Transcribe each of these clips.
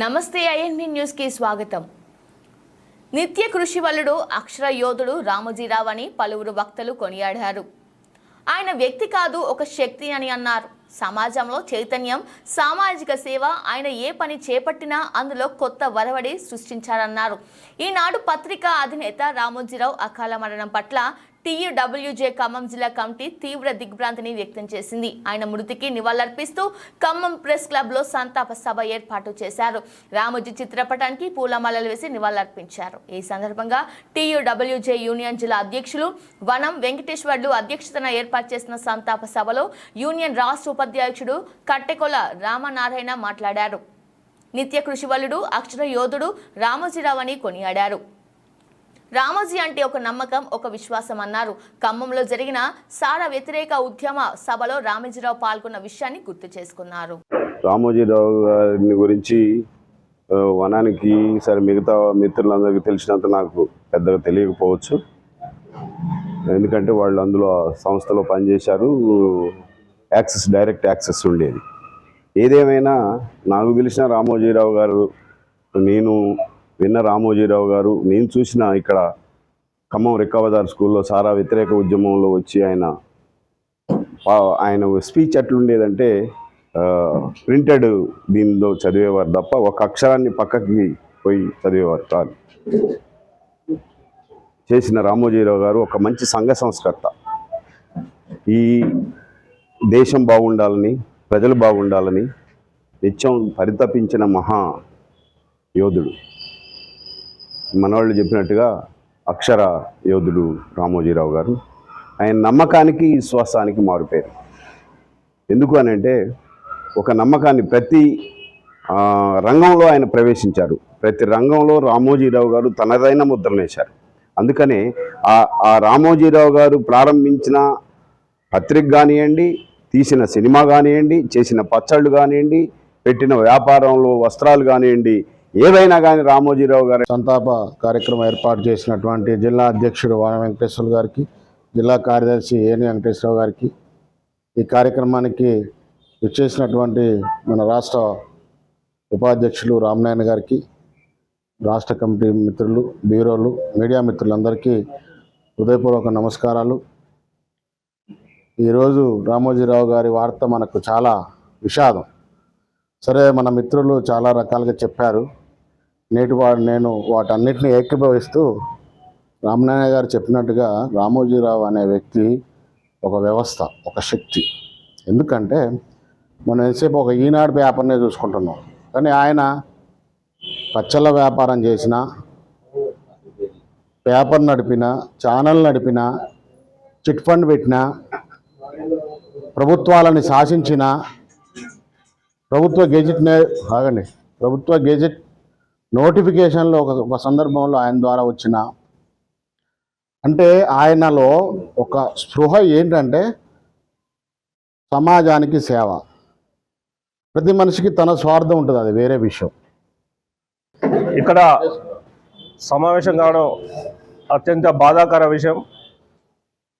నమస్తే ఐఎన్బి న్యూస్కి స్వాగతం. నిత్య కృషి అక్షర యోధుడు రామోజీరావు అని పలువురు వక్తలు కొనియాడారు. ఆయన వ్యక్తి కాదు ఒక శక్తి అని అన్నారు. సమాజంలో చైతన్యం సామాజిక సేవ ఆయన ఏ పని చేపట్టినా అందులో కొత్త వరవడి సృష్టించారన్నారు. ఈనాడు పత్రికా అధినేత రామోజీరావు అకాల మరణం పట్ల టీయూడబ్ల్యూజే ఖమ్మం జిల్లా కమిటీ తీవ్ర దిగ్భ్రాంతిని వ్యక్తం చేసింది. ఆయన మృతికి నివాళులర్పిస్తూ ఖమ్మం ప్రెస్ క్లబ్లో సంతాప సభ ఏర్పాటు చేశారు. రామోజీ చిత్రపటానికి పూలమాలలు వేసి నివాళులర్పించారు. ఈ సందర్భంగా టీయూడబ్ల్యూజే యూనియన్ జిల్లా అధ్యక్షులు వనం వెంకటేశ్వర్లు అధ్యక్షతన ఏర్పాటు చేసిన సంతాప సభలో యూనియన్ రాష్ట్ర ఉపాధ్యక్షుడు కట్టెకొల రామనారాయణ మాట్లాడారు. నిత్య కృషివలుడు అక్షర యోధుడు రామోజీరావు అని కొనియాడారు. రామోజీ అంటే ఒక నమ్మకం ఒక విశ్వాసం అన్నారు. ఖమ్మంలో జరిగిన సారా వ్యతిరేక ఉద్యమ సభలో రామోజీరావు పాల్గొన్న విషయాన్ని గుర్తు చేసుకున్నారు. రామోజీరావు గారిని గురించి వనానికి సరే మిగతా మిత్రులందరికీ తెలిసినంత నాకు పెద్దగా తెలియకపోవచ్చు. ఎందుకంటే వాళ్ళు అందులో సంస్థలో పనిచేశారు. యాక్సెస్ డైరెక్ట్ యాక్సెస్ ఉండేది. ఏదేమైనా నాకు తెలిసిన రామోజీరావు గారు నేను విన్న రామోజీరావు గారు నేను చూసిన ఇక్కడ ఖమ్మం రిక్కవదార్ స్కూల్లో సారా వ్యతిరేక ఉద్యమంలో వచ్చి ఆయన ఆయన స్పీచ్ ఎట్లుండేదంటే ప్రింటెడ్ దీనిలో చదివేవారు తప్ప ఒక అక్షరాన్ని పక్కకి పోయి చదివేవారు కాదు. చేసిన రామోజీరావు గారు ఒక మంచి సంఘ సంస్కర్త. ఈ దేశం బాగుండాలని ప్రజలు బాగుండాలని నిత్యం పరితపించిన మహా యోధుడు. మనవాళ్ళు చెప్పినట్టుగా అక్షర యోధుడు రామోజీరావు గారు ఆయన నమ్మకానికి విశ్వాసానికి మారుపేరు. ఎందుకు అని అంటే ఒక నమ్మకాన్ని ప్రతి రంగంలో ఆయన ప్రవేశించారు. ప్రతి రంగంలో రామోజీరావు గారు తనదైన ముద్రనేశారు అందుకనే ఆ రామోజీరావు గారు ప్రారంభించిన పత్రిక కానివ్వండి తీసిన సినిమా కానివ్వండి చేసిన పచ్చళ్ళు కానివ్వండి పెట్టిన వ్యాపారంలో వస్త్రాలు కానివ్వండి ఏదైనా కానీ రామోజీరావు గారి సంతాప కార్యక్రమం ఏర్పాటు చేసినటువంటి జిల్లా అధ్యక్షుడు వాన వెంకటేశ్వర గారికి జిల్లా కార్యదర్శి ఏని వెంకటేశ్వరరావు గారికి ఈ కార్యక్రమానికి ఇచ్చేసినటువంటి మన రాష్ట్ర ఉపాధ్యక్షులు రామనాయణ గారికి రాష్ట్ర కమిటీ మిత్రులు బ్యూరోలు మీడియా మిత్రులందరికీ హృదయపూర్వక నమస్కారాలు. ఈరోజు రామోజీరావు గారి వార్త మనకు చాలా విషాదం. సరే మన మిత్రులు చాలా రకాలుగా చెప్పారు. నేటి వాడు నేను వాటన్నిటిని ఏకీభవిస్తూ రామనారాయణ గారు చెప్పినట్టుగా రామోజీరావు అనే వ్యక్తి ఒక వ్యవస్థ ఒక శక్తి. ఎందుకంటే మనం ఎంతసేపు ఒక ఈనాడు పేపర్నే చూసుకుంటున్నాం. కానీ ఆయన పచ్చళ్ళ వ్యాపారం చేసిన పేపర్ నడిపిన ఛానల్ నడిపిన చిట్ ఫండ్ పెట్టిన ప్రభుత్వాలని శాసించిన ప్రభుత్వ గెజిట్ ఆగండి. ప్రభుత్వ గెజిట్ నోటిఫికేషన్లో ఒక ఒక సందర్భంలో ఆయన ద్వారా వచ్చిన అంటే ఆయనలో ఒక స్పృహ ఏంటంటే సమాజానికి సేవ. ప్రతి మనిషికి తన స్వార్థం ఉంటుంది అది వేరే విషయం. ఇక్కడ సమావేశం కావడం అత్యంత బాధాకర విషయం.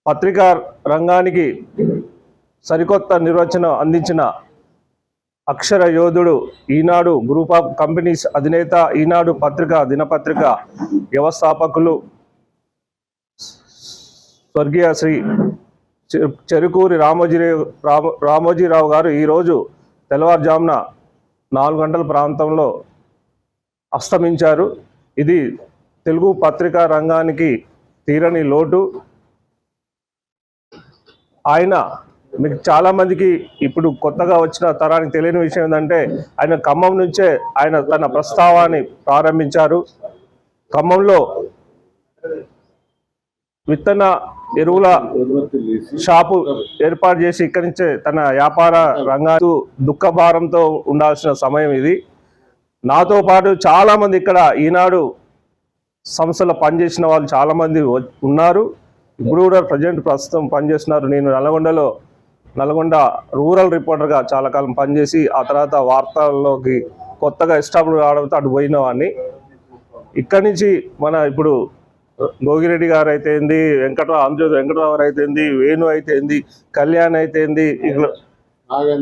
పత్రికా రంగానికి సరికొత్త నిర్వచనం అందించిన అక్షర యోధుడు ఈనాడు గ్రూప్ ఆఫ్ కంపెనీస్ అధినేత ఈనాడు పత్రిక దినపత్రిక వ్యవస్థాపకులు స్వర్గీయ శ్రీ చెరుకూరి రామోజీరావు రామ రామోజీరావు గారు ఈరోజు తెల్లవారుజామున నాలుగు గంటల ప్రాంతంలో అస్తమించారు. ఇది తెలుగు పత్రికా రంగానికి తీరని లోటు. ఆయన మీకు చాలా మందికి ఇప్పుడు కొత్తగా వచ్చిన తరానికి తెలియని విషయం ఏంటంటే ఆయన ఖమ్మం నుంచే ఆయన తన ప్రస్తావాన్ని ప్రారంభించారు. ఖమ్మంలో విత్తన ఎరువుల షాపు ఏర్పాటు చేసి ఇక్కడి నుంచే తన వ్యాపార రంగాలు దుఃఖభారంతో ఉండాల్సిన సమయం ఇది. నాతో పాటు చాలా మంది ఇక్కడ ఈనాడు సంస్థలో పనిచేసిన వాళ్ళు చాలా మంది ఉన్నారు. ఇప్పుడు కూడా ప్రజెంట్ ప్రస్తుతం పనిచేస్తున్నారు. నేను నల్గొండలో నల్గొండ రూరల్ రిపోర్టర్గా చాలా కాలం పనిచేసి ఆ తర్వాత వార్తల్లోకి కొత్తగా ఎస్టాబ్లిష్ కావడంతో అటు పోయిన వాడిని ఇక్కడి నుంచి మన ఇప్పుడు గోగిరెడ్డి గారు అయితే ఏంది వెంకటరావు ఆంధ్ర వెంకటరావు గారు అయితేంది వేణు అయితేంది కళ్యాణ్ అయితేంది ఇట్లా